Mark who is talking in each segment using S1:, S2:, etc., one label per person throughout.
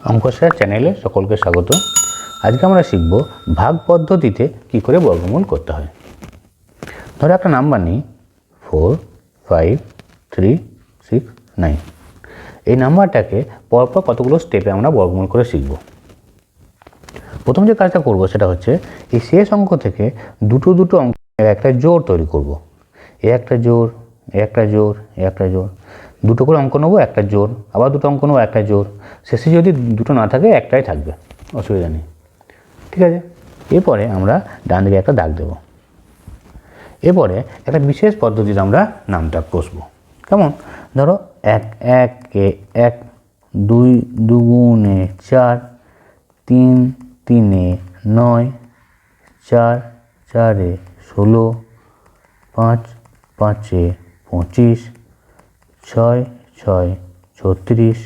S1: অঙ্কস্যার চ্যানেলে সকলকে স্বাগত। আজকে আমরা শিখব ভাগ পদ্ধতিতে কি করে বর্গমূল করতে হয়। ধরো একটা নাম্বার নিই, four, five, three, six, nine. এই নাম্বারটাকে পরপর কতগুলো স্টেপে আমরা বর্গমূল করে শিখব। প্রথম যে কাজটা করব সেটা হচ্ছে, এই শেষ অঙ্ক থেকে দুটো দুটো অঙ্ক একটা জোর তৈরি করব। এ একটা জোর একটা জোর একটা জোর দুটো করে অঙ্ক নেব, একটা জোর, আবার দুটো অঙ্ক নেব, একটা জোর। শেষে যদি দুটো না থাকে, একটাই থাকবে, অসুবিধা নেই। ঠিক আছে? এরপরে আমরা ডান দিকে একটা দাগ দেবো। এরপরে একটা বিশেষ পদ্ধতিতে আমরা নামটা কষবো। কেমন? ধরো এক, একে এক, দুই, দুগুণে চার, তিন, তিনে নয়, চার, চারে ষোলো, পাঁচ, পাঁচে পঁচিশ ছয় ছয়, ছত্রিশ,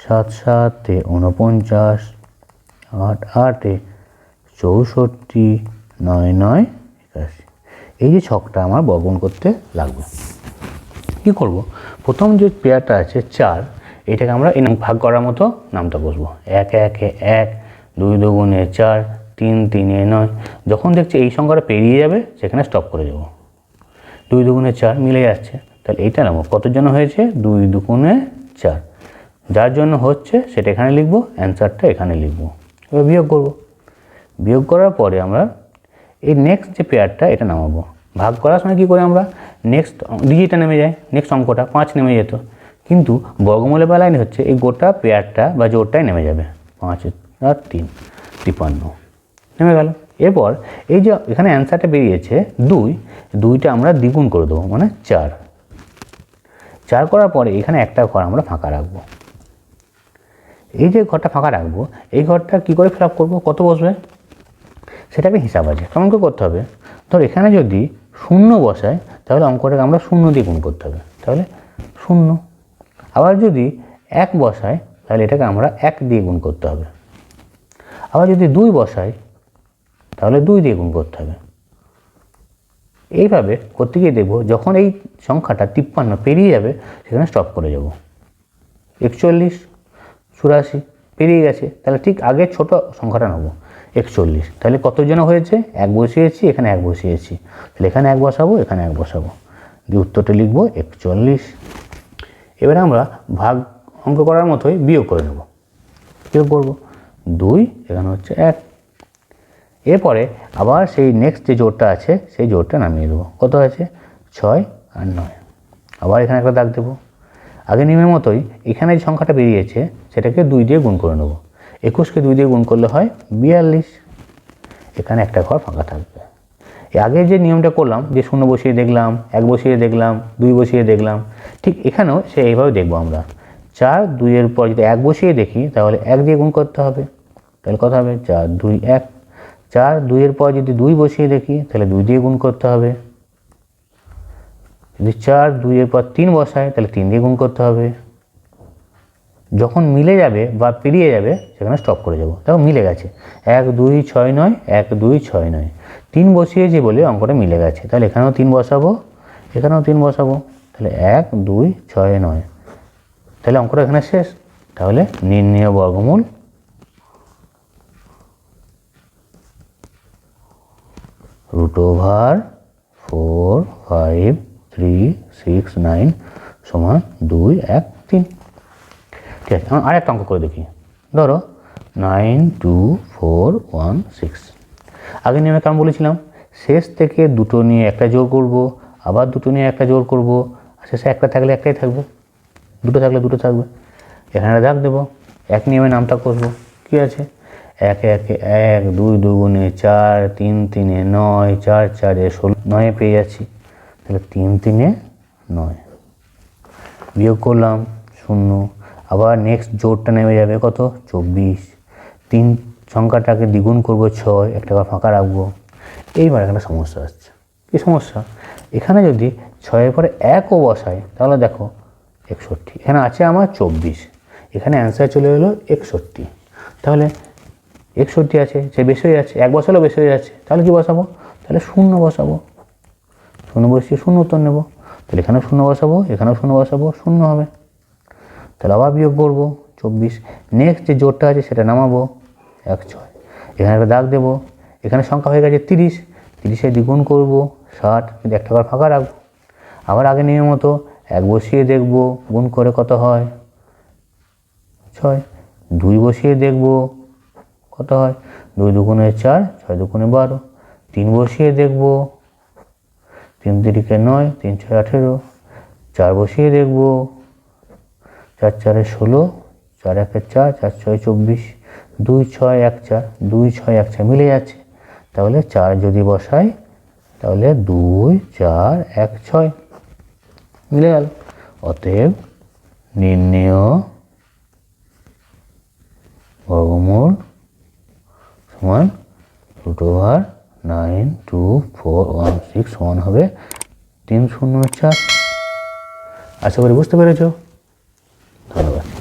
S1: সাত, সাতে উনপঞ্চাশ আট, আটে চৌষট্টি, নয় নয়, একাশি। এই যে ছকটা আমার বর্গন করতে লাগবে। কি করব? প্রথম যে পেয়ারটা আছে চার, এটাকে আমরা এই নাম ভাগ করার মতো নামটা বসবো। এক, একে এক, দুই দুগুণে চার, তিন, তিনে নয়। যখন দেখছি এই সংখ্যাটা পেরিয়ে যাবে, সেখানে স্টপ করে যাব দুই দুগুণে চার মিলে যাচ্ছে। তাহলে এইটা নেব জন্য হয়েছে? দুই দুগুণে চার। যার জন্য হচ্ছে সেটা এখানে লিখব অ্যান্সারটা এখানে লিখব। এবার বিয়োগ করব। বিয়োগ করার পরে আমরা এই নেক্সট যে পেয়ারটা এটা নামাবো। ভাগ করার সময় কী করি আমরা? নেক্সট ডিজিটটা নেমে যায় নেক্সট অঙ্কটা পাঁচ নেমে যেত। কিন্তু বর্গমূলের বেলায় হচ্ছে এই গোটা পেয়ারটা বা জোরটাই নেমে যাবে। পাঁচ আর তিন তিপ্পান্ন। নেমে গেল। এরপর এই যে এখানে অ্যান্সারটা বেরিয়েছে দুই দুইটা আমরা দ্বিগুণ করে দেবো মানে চার। চার করার পরে এখানে একটা ঘর আমরা ফাঁকা রাখব। এই যে ঘরটা ফাঁকা রাখব, এই ঘরটা কী করে ফিল আপ করব? কত বসবে? সেটা একটা হিসাব আছে। কেমন করে করতে হবে? ধর এখানে যদি শূন্য বসায়, তাহলে অঙ্কটাকে আমরা শূন্য দিয়ে গুণ করতে হবে। তাহলে শূন্য। আবার যদি এক বসায়, তাহলে এটাকে আমরা এক দিয়ে গুণ করতে হবে। আবার যদি দুই বসাই তাহলে দুই দিয়ে গুণ করতে হবে। এইভাবে করতে গিয়ে দেখব যখন এই সংখ্যাটা তিপ্পান্ন পেরিয়ে যাবে, সেখানে স্টপ করে যাব। একচল্লিশ, চুরাশি, পেরিয়ে গেছে, তাহলে ঠিক আগে ছোট সংখ্যাটা নেব, একচল্লিশ। তাহলে কতজন হয়েছে? এক বসিয়েছি, এখানে এক বসিয়েছি। তাহলে এখানে এক বসাবো, এখানে এক বসাবো। দিয়ে উত্তরটা লিখব, একচল্লিশ। এবারে আমরা ভাগ অঙ্ক করার মতোই বিয়োগ করে নেব। বিয়োগ করব। দুই, এখানে হচ্ছে এক। এরপরে আবার সেই নেক্সট যে জোরটা আছে, সেই জোরটা নামিয়ে দেবো। কত আছে? ছয় আর নয়। আবার এখানে একটা দাগ দেবো। আগে নিয়মের মতোই এখানে যে সংখ্যাটা বেরিয়েছে, সেটাকে দুই দিয়ে গুণ করে নেব। একুশকে দুই দিয়ে গুণ করলে হয় বিয়াল্লিশ। এখানে একটা ঘর ফাঁকা থাকবে। আগে যে নিয়মটা করলাম, যে শূন্য বসিয়ে দেখলাম, এক বসিয়ে দেখলাম, দুই বসিয়ে দেখলাম, ঠিক এখানেও সে এইভাবে দেখব আমরা। চার দুইয়ের পর যদি এক বসিয়ে দেখি, তাহলে এক দিয়ে গুণ করতে হবে। তাহলে কথা হবে? চার দুই এক চার, দুইয়ের পর যদি দুই বসিয়ে দেখি, তাহলে দুই দিয়ে গুণ করতে হবে। যদি চার, দুইয়ের পর তিন বসায়, তাহলে তিন দিয়ে গুণ করতে হবে। যখন মিলে যাবে বা পেরিয়ে যাবে, সেখানে স্টপ করে যাব। দেখো, মিলে গেছে। এক, দুই, ছয় নয়, এক, দুই, ছয় নয়। তিন বসিয়েছি বলে অঙ্কটা মিলে গেছে। তাহলে এখানেও তিন বসাবো, এখানেও তিন বসাবো। তাহলে এক, দুই, ছয় নয়। তাহলে অঙ্কটা এখানে শেষ। তাহলে নির্ণয় বর্গমূল root over four five three six nine সমান দুই, এক, তিন। ঠিক আছে, আমি আরেকটা অঙ্ক করে দেখি। ধরো nine two four one six আগে নিয়মে কেমন বলেছিলাম? শেষ থেকে দুটো নিয়ে একটা জোর করব, আবার দুটো নিয়ে একটা জোর করব, আর শেষে একটা থাকলে একটাই থাকবে। দুটো থাকলে দুটো থাকবে। এখানে একটা দাগ দেবো, এক নিয়মে নামটা করব। কী আছে? এক একে এক, দুই দুগুণে চার, তিন তিনে নয়, চার চারে ষোলো, নয়ে পেয়ে যাচ্ছি। তাহলে তিন তিনে নয়। বিয়োগ করলাম শূন্য। আবার নেক্সট জোরটা নেমে যাবে কত? চব্বিশ। তিন সংখ্যাটাকে দ্বিগুণ করব ছয়, একটা ফাঁকা রাখব। এইবার একটা সমস্যা আসছে। কী সমস্যা? এখানে যদি ছয়ের পরে একও বসাই, তাহলে দেখো একষট্টি। এখানে আছে আমার চব্বিশ। এখানে অ্যান্সার চলে এলো একষট্টি। তাহলে একষট্টি আছে, সে বেশি হয়ে যাচ্ছে, এক বসালেও বেশি হয়ে যাচ্ছে। তাহলে কি বসাবো? তাহলে শূন্য বসাবো। শূন্য বসিয়ে শূন্য উত্তর নেব। তাহলে এখানেও শূন্য বসাবো, এখানেও শূন্য বসাবো, শূন্য হবে। তাহলে আবার বিয়োগ করব, চব্বিশ। নেক্সট যে জোরটা আছে, সেটা নামাবো, এক, ছয়। এখানে একটা দাগ দেবো। এখানে সংখ্যা হয়ে গেছে তিরিশ। তিরিশে দ্বিগুণ করব, ষাট। কিন্তু একটা ঘর ফাঁকা রাখব। আবার আগে নিয়ম মতো এক বসিয়ে দেখব, গুণ করে কত হয়? ছয়। দুই বসিয়ে দেখব কত হয়? দুই দুগুণে চার, ছয় দুগুণে বারো। তিন বসিয়ে দেখব। তিন তিরিকে নয়, তিন ছয় আঠেরো। চার বসিয়ে দেখব। চার চারে ষোলো, চার একে চার চার ছয় চব্বিশ। দুই ছয় এক চার, দুই ছয় এক চার মিলে যাচ্ছে। তাহলে চার যদি বসাই, তাহলে দুই চার এক ছয় মিলে গেল। অতএব নির্ণেয় বর্গমূল সমান root over nine two four one six one হবে তিন শূন্য চার। আশা করি বুঝতে পেরেছ। ধন্যবাদ।